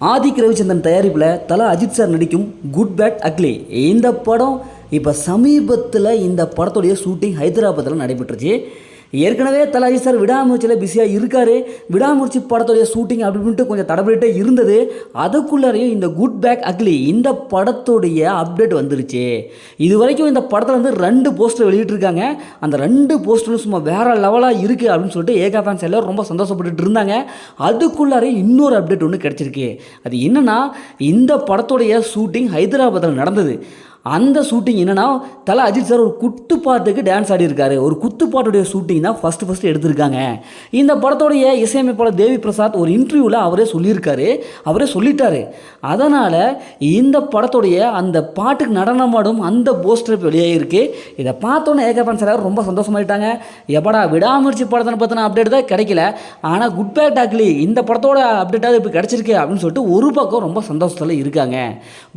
ஆதிக் ரவிச்சந்திரன் தயாரிப்பில் தலா அஜித் சார் நடிக்கும் good bad ugly இந்த படம் இப்போ சமீபத்தில் இந்த படத்துடைய ஷூட்டிங் ஹைதராபாத்தில் நடைபெற்றுச்சு. ஏற்கனவே தலாஜி சார் விடாமுயற்சியில் பிஸியாக இருக்காரு. விடாமுயற்சி படத்துடைய ஷூட்டிங் அப்படின்ட்டு கொஞ்சம் தடபடிட்டே இருந்தது. அதுக்குள்ளாரையும் இந்த குட் பேக் அக்லி இந்த படத்துடைய அப்டேட் வந்துருச்சு. இது வரைக்கும் இந்த படத்தில் வந்து ரெண்டு போஸ்டர் வெளியிட்டிருக்காங்க. அந்த ரெண்டு போஸ்டரும் சும்மா வேறு லெவலாக இருக்குது அப்படின்னு சொல்லிட்டு ஏகா ஃபேன்ஸ் எல்லோரும் ரொம்ப சந்தோஷப்பட்டுட்டு இருந்தாங்க. அதுக்குள்ளாரையும் இன்னொரு அப்டேட் ஒன்று கிடச்சிருக்கு. அது என்னென்னா இந்த படத்துடைய ஷூட்டிங் ஹைதராபாத்தில் நடந்தது. அந்த ஷூட்டிங் என்னென்னா தலை அஜித் சார் ஒரு குத்து பாட்டுக்கு டான்ஸ் ஆடியிருக்காரு ஒரு குத்துப்பாட்டுடைய ஷூட்டிங் தான் ஃபஸ்ட்டு ஃபஸ்ட்டு எடுத்திருக்காங்க. இந்த படத்தோடைய இசையமைப்பாளர் தேவி பிரசாத் ஒரு இன்டர்வியூவில் அவரே சொல்லியிருக்காரு. அவரே சொல்லிட்டாரு. அதனால் இந்த படத்துடைய அந்த பாட்டுக்கு நடனமாடும் அந்த போஸ்டர் வெளியாகிருக்கு இதை பார்த்தோன்னே ஏகப்பன் சார் ரொம்ப சந்தோஷமாயிட்டாங்க. எப்படா விடாமுயற்சி படத்தை பற்றின அப்டேட் தான் கிடைக்கல. ஆனால் குட் பேட் டாக்லி இந்த படத்தோட அப்டேட்டாக இப்போ கிடச்சிருக்கு அப்படின்னு சொல்லிட்டு ஒரு பக்கம் ரொம்ப சந்தோஷத்தில் இருக்காங்க.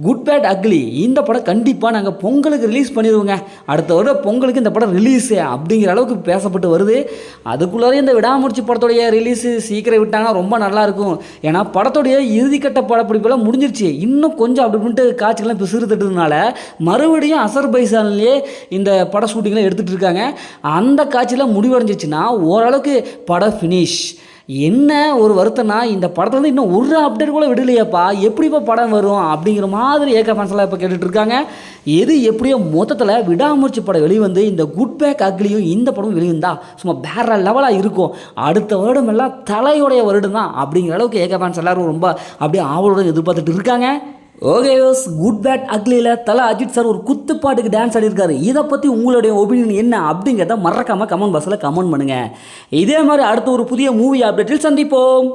குட் பேட் அக்லி இந்த படம் கண்டிப்பாக நாங்கள் பொங்கலுக்கு ரிலீஸ் பண்ணிடுவோங்க. அடுத்த வருடம் பொங்கலுக்கு இந்த படம் ரிலீஸு அப்படிங்கிற அளவுக்கு பேசப்பட்டு வருது. அதுக்குள்ளாரே இந்த விடாமுயற்சி படத்துடைய ரிலீஸு சீக்கிரம் விட்டாங்கன்னா ரொம்ப நல்லாயிருக்கும் ஏன்னா படத்துடைய இறுதிக்கட்ட படப்பிடிப்பெல்லாம் முடிஞ்சிருச்சு. இன்னும் கொஞ்சம் அப்படி இப்படின்ட்டு காட்சிகள்லாம் இப்போ சிறுத்தட்டுறதுனால மறுபடியும் அசர்பைசான்லேயே இந்த பட ஷூட்டிங்லாம் எடுத்துகிட்டு இருக்காங்க. அந்த காட்சியெல்லாம் முடிவடைஞ்சிச்சுன்னா ஓரளவுக்கு படம் ஃபினிஷ் என்ன ஒரு வருத்தம்னா இந்த படத்தில் வந்து இன்னும் ஒரு அப்டேட் கூட விடலையாப்பா. எப்படிப்பா படம் வரும் அப்படிங்கிற மாதிரி ஏக்க ஃபேன்ஸ்லாம் இப்போ கேட்டுட்ருக்காங்க. எது எப்படியோ மொத்தத்தில் விடாமுயற்சி படம் வெளிவந்து இந்த குட் பேக் அக்லியும் இந்த படமும் வெளிவந்தா சும்மா வேற லெவலாக இருக்கும். அடுத்த வருடம் எல்லாம் தலையுடைய வருடம் தான் அப்படிங்கிற அளவுக்கு ஏக ஃபேன்ஸ் எல்லோரும் ரொம்ப அப்படியே ஆவலுடன் எதிர்பார்த்துட்டு இருக்காங்க ஓகே யோஸ் குட் பேட் அக்லியில் தலை அஜித் சார் ஒரு குத்துப்பாட்டுக்கு டான்ஸ் ஆடிருக்காரு. இதை பற்றி உங்களுடைய ஒப்பீனியன் என்ன அப்படிங்கிறத மறக்காமல் கமெண்ட் பாக்ஸில் கமெண்ட் பண்ணுங்கள் இதே மாதிரி அடுத்த ஒரு புதிய மூவி அப்டேட்டில் சந்திப்போம்.